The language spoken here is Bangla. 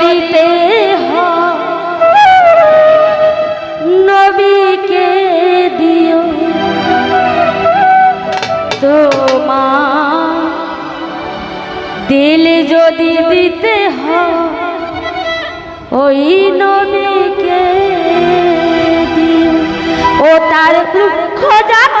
দিতে নবীকে দিও। তোমা দিল যদি দিতে ওই নবীকে দিও। ও তার দুঃখ যাত